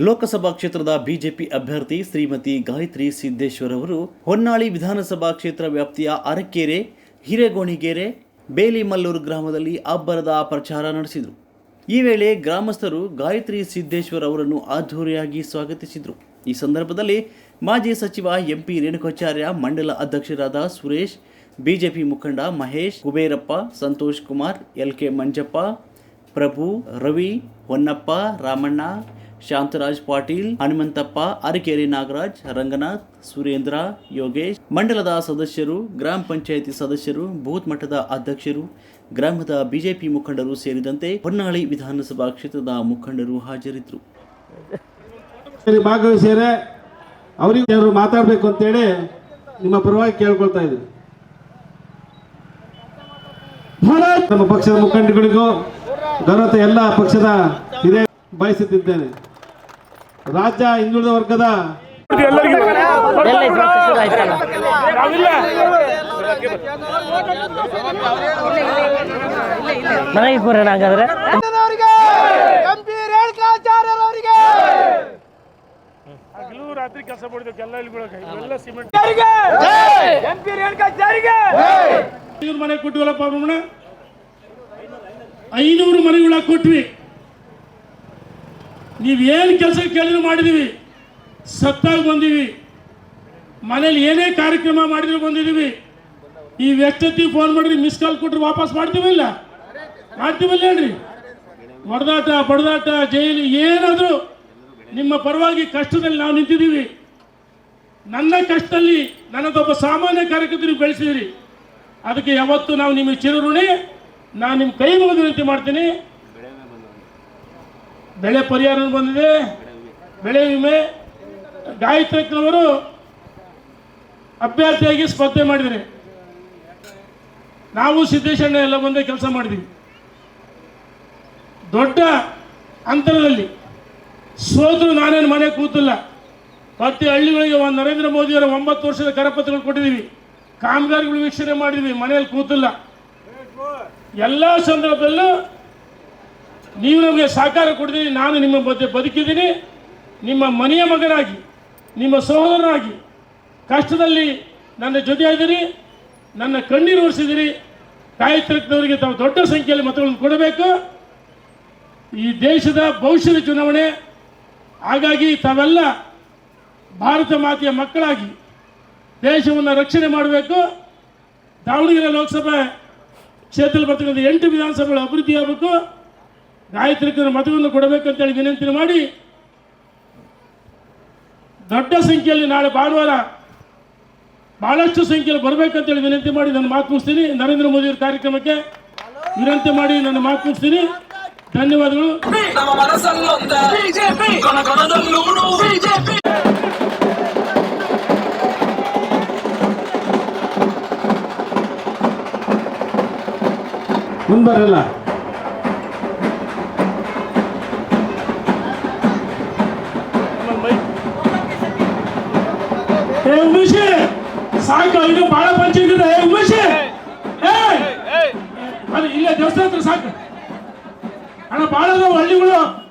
ಲೋಕಸಭಾ ಕ್ಷೇತ್ರದ ಬಿಜೆಪಿ ಅಭ್ಯರ್ಥಿ ಶ್ರೀಮತಿ ಗಾಯತ್ರಿ ಸಿದ್ದೇಶ್ವರ್ ಅವರು ಹೊನ್ನಾಳಿ ವಿಧಾನಸಭಾ ಕ್ಷೇತ್ರ ವ್ಯಾಪ್ತಿಯ ಅರಕೆರೆ ಹಿರೇಗೋಣಿಗೆರೆ ಬೇಲಿಮಲ್ಲೂರು ಗ್ರಾಮದಲ್ಲಿ ಅಬ್ಬರದ ಪ್ರಚಾರ ನಡೆಸಿದರು. ಈ ವೇಳೆ ಗ್ರಾಮಸ್ಥರು ಗಾಯತ್ರಿ ಸಿದ್ದೇಶ್ವರ್ ಅವರನ್ನು ಅದ್ಧೂರಿಯಾಗಿ ಸ್ವಾಗತಿಸಿದರು. ಈ ಸಂದರ್ಭದಲ್ಲಿ ಮಾಜಿ ಸಚಿವ ಎಂಪಿ ರೇಣುಕಾಚಾರ್ಯ, ಮಂಡಲ ಅಧ್ಯಕ್ಷರಾದ ಸುರೇಶ್, ಬಿಜೆಪಿ ಮುಖಂಡ ಮಹೇಶ್, ಕುಬೇರಪ್ಪ, ಸಂತೋಷ್ ಕುಮಾರ್, ಎಲ್ ಕೆ ಮಂಜಪ್ಪ, ಪ್ರಭು, ರವಿ, ಹೊನ್ನಪ್ಪ, ರಾಮಣ್ಣ ಶಾಂತರಾಜ್ ಪಾಟೀಲ್, ಹನುಮಂತಪ್ಪ, ಅರಕೇರಿ ನಾಗರಾಜ್, ರಂಗನಾಥ್, ಸುರೇಂದ್ರ, ಯೋಗೇಶ್, ಮಂಡಲದ ಸದಸ್ಯರು, ಗ್ರಾಮ ಪಂಚಾಯಿತಿ ಸದಸ್ಯರು, ಬೂತ್ ಮಟ್ಟದ ಅಧ್ಯಕ್ಷರು, ಗ್ರಾಮದ ಬಿಜೆಪಿ ಮುಖಂಡರು ಸೇರಿದಂತೆ ಹೊನ್ನಾಳಿ ವಿಧಾನಸಭಾ ಕ್ಷೇತ್ರದ ಮುಖಂಡರು ಹಾಜರಿದ್ದರು. ಭಾಗವಹಿಸಿದರೆ ಅವರಿಗೆ ಅವರು ಮಾತಾಡಬೇಕು ಅಂತೇಳಿ ನಿಮ್ಮ ಪರವಾಗಿ ಕೇಳ್ಕೊಳ್ತಾ ಇದ್ದೀನಿ. ನಮ್ಮ ಪಕ್ಷದ ಮುಖಂಡಗಳಿಗೂ ಗೌರವ ಎಲ್ಲ ಪಕ್ಷದ ಹಿರಿಯ ಬಯಸುತ್ತಿದ್ದೇನೆ. ರಾಜ್ಯ ಹಿಂದುಳಿದ ವರ್ಗದ ನನಗೆ ಬರೋಣ ಹಾಗಾದ್ರೆ. ರಾತ್ರಿ ಕೆಲಸ ಎಲ್ಲ ಸಿಮೆಂಟ್. ಮನೆ ಕೊಟ್ಟಿವಲ್ಲಪ್ಪ ಐನೂರು ಮನೆಗಳ ಕೊಟ್ವಿ. ನೀವೇನು ಕೆಲಸ ಕೇಳಿದ್ರು ಮಾಡಿದ್ದೀವಿ ಸತ್ತಾಗಿ ಬಂದೀವಿ. ಮನೇಲಿ ಏನೇ ಕಾರ್ಯಕ್ರಮ ಮಾಡಿದ್ರು ಬಂದಿದ್ದೀವಿ ಈ ವ್ಯಕ್ತಿ ಫೋನ್ ಮಾಡಿದ್ರೆ ಮಿಸ್ ಕಾಲ್ ಕೊಟ್ರೆ ವಾಪಸ್ ಮಾಡ್ತೀವಲ್ಲ ಮಾಡ್ತೀವಲ್ಲ ಹೇಳ್ರಿ ಹೊಡೆದಾಟ, ಬಡದಾಟ, ಜೈಲು, ಏನಾದರೂ ನಿಮ್ಮ ಪರವಾಗಿ ಕಷ್ಟದಲ್ಲಿ ನಾವು ನಿಂತಿದ್ದೀವಿ ನನ್ನ ಕಷ್ಟದಲ್ಲಿ ನನ್ನದೊಬ್ಬ ಸಾಮಾನ್ಯ ಕಾರ್ಯಕರ್ತರಿಗೆ ಬೆಳೆಸಿದ್ರಿ. ಅದಕ್ಕೆ ಯಾವತ್ತು ನಾವು ನಿಮಗೆ ಚಿರಋಣಿ, ನಾನು ನಿಮ್ಮ ಕೈ ಮುಗಿದು ವಿನಂತಿ ಮಾಡ್ತೀನಿ. ಬೆಳೆ ಪರಿಹಾರ ಬಂದಿದೆ. ಬೆಳೆ ವಿಮೆ. ಗಾಯತ್ರಿಕ್ರವರು ಅಭ್ಯರ್ಥಿಯಾಗಿ ಸ್ಪರ್ಧೆ ಮಾಡಿದರೆ ನಾವು ಸಿದ್ದೇಶಣ್ಣ ಎಲ್ಲ ಬಂದೇ ಕೆಲಸ ಮಾಡಿದ್ವಿ ದೊಡ್ಡ ಅಂತರದಲ್ಲಿ ಸೋದ್ರು ನಾನೇನು ಮನೆ ಕೂತಿಲ್ಲ. ಪ್ರತಿ ಹಳ್ಳಿಗಳಿಗೆ ಒಂದು ನರೇಂದ್ರ ಮೋದಿಯವರ ಒಂಬತ್ತು ವರ್ಷದ ಕರಪತ್ರಗಳು ಕೊಟ್ಟಿದ್ದೀವಿ. ಕಾಮಗಾರಿಗಳು ವೀಕ್ಷಣೆ ಮಾಡಿದ್ವಿ ಮನೆಯಲ್ಲಿ ಕೂತಿಲ್ಲ. ಎಲ್ಲ ಸಂದರ್ಭದಲ್ಲೂ ನೀವು ನಮಗೆ ಸಹಕಾರ ಕೊಡ್ತೀನಿ, ನಾನು ನಿಮ್ಮ ಮಧ್ಯೆ ಬದುಕಿದ್ದೀನಿ. ನಿಮ್ಮ ಮನೆಯ ಮಗನಾಗಿ, ನಿಮ್ಮ ಸಹೋದರನಾಗಿ, ಕಷ್ಟದಲ್ಲಿ ನನ್ನ ಜೊತೆಯಾಗಿದ್ದೀರಿ ನನ್ನ ಕಣ್ಣೀರು ಒರೆಸಿದಿರಿ ಕಾಯತ್ರಿಕ್ನವರಿಗೆ ತಾವು ದೊಡ್ಡ ಸಂಖ್ಯೆಯಲ್ಲಿ ಮತಗಳನ್ನು ಕೊಡಬೇಕು. ಈ ದೇಶದ ಭವಿಷ್ಯದ ಚುನಾವಣೆ, ಹಾಗಾಗಿ ತಾವೆಲ್ಲ ಭಾರತ ಮಾತೆಯ ಮಕ್ಕಳಾಗಿ ದೇಶವನ್ನು ರಕ್ಷಣೆ ಮಾಡಬೇಕು. ದಾವಣಗೆರೆ ಲೋಕಸಭೆ ಕ್ಷೇತ್ರದಲ್ಲಿ ಬರ್ತಕ್ಕಂಥ ಎಂಟು ವಿಧಾನಸಭೆಗಳು ಅಭಿವೃದ್ಧಿ ಆಗಬೇಕು. ಗಾಯತ್ರಿಕರ ಮತವನ್ನು ಕೊಡಬೇಕಂತೇಳಿ ವಿನಂತಿ ಮಾಡಿ ದೊಡ್ಡ ಸಂಖ್ಯೆಯಲ್ಲಿ ನಾಳೆ ಭಾನುವಾರ ಬಹಳಷ್ಟು ಸಂಖ್ಯೆಯಲ್ಲಿ ಬರಬೇಕಂತೇಳಿ ವಿನಂತಿ ಮಾಡಿ ನನ್ನ ಮಾತು ಮುಗಿಸ್ತೀನಿ. ನರೇಂದ್ರ ಮೋದಿ ಅವರ ಕಾರ್ಯಕ್ರಮಕ್ಕೆ ವಿನಂತಿ ಮಾಡಿ ನನ್ನ ಮಾತು ಮುಗಿಸ್ತೀನಿ. ಧನ್ಯವಾದಗಳು. ನಮ್ಮ ಬರಲ್ಲ ಬಿಜೆಪಿ. ಕೊನಕೊನದಲ್ಲೂನು ಬಿಜೆಪಿ. ಮುಂಬರಲ್ಲ ಏ ಉಮೇಶ್! ಸಾಕು ಇದು ಬಹಳ ಪಂಚಾಯತ್ ಏ ಉಮೇಶ್! ಏ ಅದು ಇಲ್ಲೇ ದೇವಸ್ಥಾನ ಸಾಕು. ಅಣ್ಣ ಬಹಳ ಹಳ್ಳಿಗಳು.